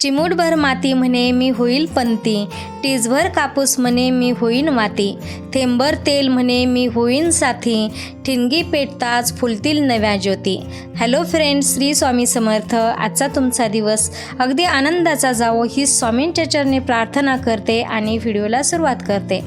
चिमूटभर माती म्हणे मी होईल पंती. टीजभर कापूस म्हणे मी होईन माती. थेंबर तेल म्हणे मी होईन साथी. ठिणगी पेटताच फुलतील नव्या ज्योती. Hello friends Shri Swami Samarth. आजचा तुमचा दिवस अगदी आनंदाचा जावो. ही स्वामींच्या चरणी प्रार्थना करते आणि व्हिडिओला सुरुवात करते.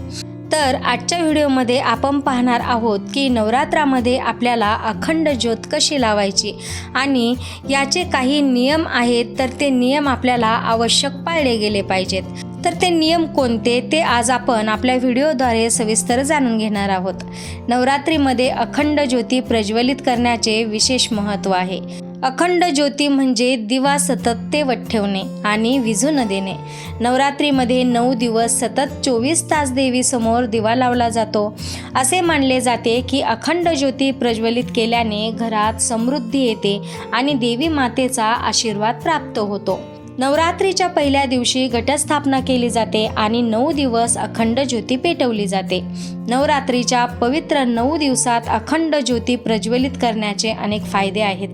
तर आजच्या व्हिडिओमध्ये आपण पाहणार आहोत की नवरात्रामध्ये आपल्याला अखंड ज्योत कशी लावायची आणि याचे काही नियम आहेत तर ते नियम आपल्याला आवश्यक पाळले गेले पाहिजेत. तर ते नियम कोणते ते आज आपण आपल्या व्हिडिओद्वारे सविस्तर जाणून घेणार आहोत. नवरात्रीमध्ये अखंड ज्योती प्रज्वलित करण्याचे विशेष महत्त्व आहे. अखंड ज्योती म्हणजे दिवा सतत तेवत ठेवणे आणि विझू न देणे. नवरात्रीमध्ये नऊ दिवस सतत चोवीस तास देवीसमोर दिवा लावला जातो. असे मानले जाते की अखंड ज्योती प्रज्वलित केल्याने घरात समृद्धी येते आणि देवी मातेचा आशीर्वाद प्राप्त होतो. नवरात्रीच्या पहिल्या दिवशी घटस्थापना केली जाते आणि नऊ दिवस अखंड ज्योती पेटवली जाते. नवरात्रीच्या पवित्र नऊ दिवसात अखंड ज्योती प्रज्वलित करण्याचे अनेक फायदे आहेत.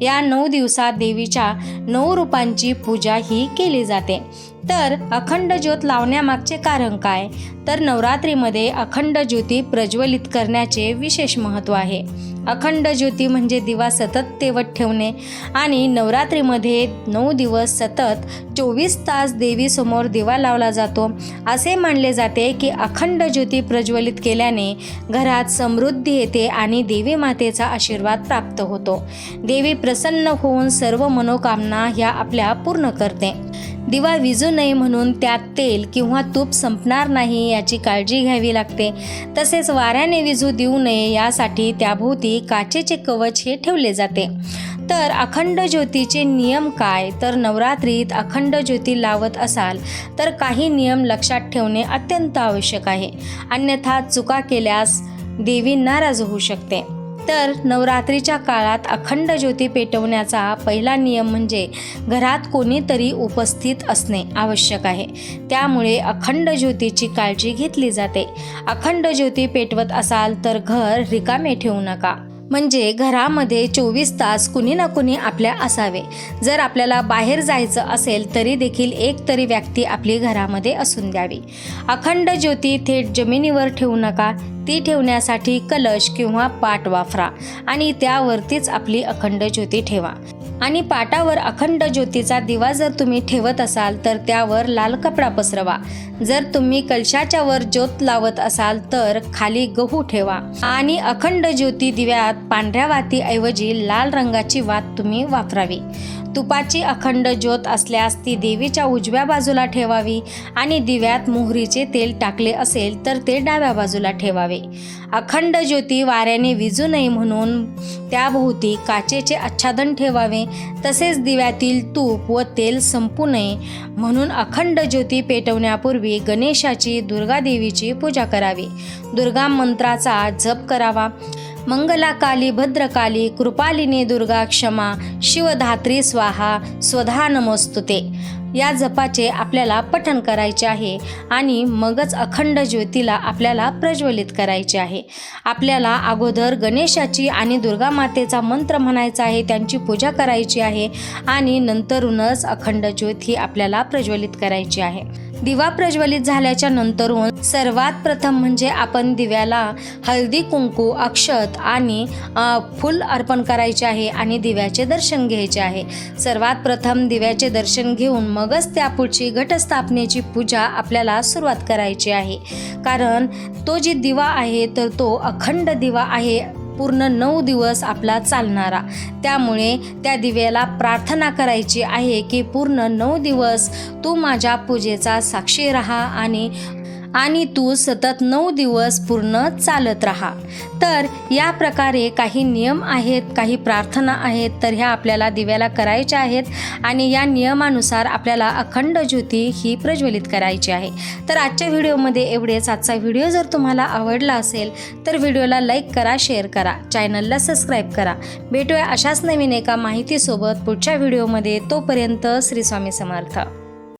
या नऊ दिवसात देवीच्या नऊ रूपांची पूजा ही केली जाते. तर अखंड ज्योत लावण्यामागचे कारण काय? तर नवरात्रीमध्ये अखंड ज्योती प्रज्वलित करण्याचे विशेष महत्त्व आहे. अखंड ज्योती म्हणजे दिवा सतत तेवत ठेवणे आणि नवरात्रीमध्ये नऊ दिवस सतत चोवीस तास देवीसमोर दिवा लावला जातो. असे मानले जाते की अखंड ज्योती प्रज्वलित केल्याने घरात समृद्धी येते आणि देवी मातेचा आशीर्वाद प्राप्त होतो. देवी प्रसन्न होऊन सर्व मनोकामना ह्या आपल्या पूर्ण करते. दिवा विजू नये म्हणून त्यात तेल किंवा तूप संपणार नाही याची काळजी घ्यावी लागते. तसेच वाऱ्याने विजू देऊ नये यासाठी त्याभोवती काचेचे कवच हे ठेवले जाते. तर अखंड ज्योतीचे नियम काय? तर नवरात्रीत अखंड ज्योती लावत असाल तर काही नियम लक्षात ठेवणे अत्यंत आवश्यक आहे. अन्यथा चुका केल्यास देवी नाराज होऊ शकते. तर नवरात्रीच्या काळात अखंड ज्योती पेटवण्याचा पहिला नियम म्हणजे घरात कोणीतरी उपस्थित असणे आवश्यक आहे. त्यामुळे अखंड ज्योतीची काळजी घेतली जाते. अखंड ज्योती पेटवत असाल तर घर रिकामे ठेवू नका. म्हणजे घरामध्ये चोवीस तास कुणी ना कुणी आपल्या असावे. जर आपल्याला बाहेर जायचं असेल तरी देखील एक तरी व्यक्ती आपली घरामध्ये असून द्यावी. अखंड ज्योती थेट जमिनीवर ठेवू नका. ती ठेवण्यासाठी कलश किंवा पाट वापरा आणि त्यावरतीच आपली अखंड ज्योती ठेवा. आणि पाटावर अखंड ज्योतीचा दिवा जर तुम्ही ठेवत असाल तर त्यावर लाल कपडा पसरवा. जर तुम्ही कलशाच्या वर ज्योत लावत असाल तर खाली गहू ठेवा. आणि अखंड ज्योती दिव्यात पांढऱ्या वातीऐवजी लाल रंगाची वात तुम्ही वापरावी. तुपाची अखंड ज्योत असल्यास ती देवीच्या उजव्या बाजूला ठेवावी आणि दिव्यात मोहरीचे तेल टाकले असेल तर ते डाव्या बाजूला ठेवावे. अखंड ज्योती वाऱ्याने विजू नये म्हणून त्याभोवती काचेचे आच्छादन ठेवावे. तसेच दिव्यातील तूप व तेल संपू नये म्हणून अखंड ज्योती पेटवण्यापूर्वी गणेशाची दुर्गादेवीची पूजा करावी. दुर्गा मंत्राचा जप करावा. मंगलाकाली भद्रकाली कृपालिनी दुर्गा क्षमा शिवधात्री स्वाहा स्वधा नमोस्तुते. या जपाचे आपल्याला पठण करायचे आहे आणि मगच अखंड ज्योतीला आपल्याला प्रज्वलित करायचे आहे. आपल्याला अगोदर गणेशाची आणि दुर्गा मातेचा मंत्र म्हणायचा आहे त्यांची पूजा करायची आहे आणि नंतरूनच अखंड ज्योत ही आपल्याला प्रज्वलित करायची आहे. दिवा प्रज्वलित झाल्याच्या नंतरून सर्वात प्रथम म्हणजे आपण दिव्याला हळदी कुंकू अक्षत आणि फुल अर्पण करायचे आहे आणि दिव्याचे दर्शन घ्यायचे आहे. सर्वात प्रथम दिव्याचे दर्शन घेऊन मगच त्या पुढची घटस्थापनेची पूजा आपल्याला सुरुवात करायची आहे. कारण तो जी दिवा आहे तर तो अखंड दिवा आहे. पूर्ण नऊ दिवस आपला चालणारा. त्यामुळे त्या दिव्याला प्रार्थना करायची आहे की पूर्ण नऊ दिवस तू माझ्या पूजेचा साक्षी राहा आणि आणि तू सतत नऊ दिवस पूर्ण चालत राहा. तर या प्रकारे काही नियम आहेत काही प्रार्थना आहेत तर ह्या आपल्याला दिव्याला करायच्या आहेत आणि या नियमानुसार आपल्याला अखंड ज्योती ही प्रज्वलित करायची आहे. तर आजच्या व्हिडिओमध्ये एवढेच. आजचा व्हिडिओ जर तुम्हाला आवडला असेल तर व्हिडिओला लाईक करा शेअर करा चॅनलला सबस्क्राईब करा. भेटूया अशाच नवीन एका माहितीसोबत पुढच्या व्हिडिओमध्ये. तोपर्यंत श्री स्वामी समर्थ.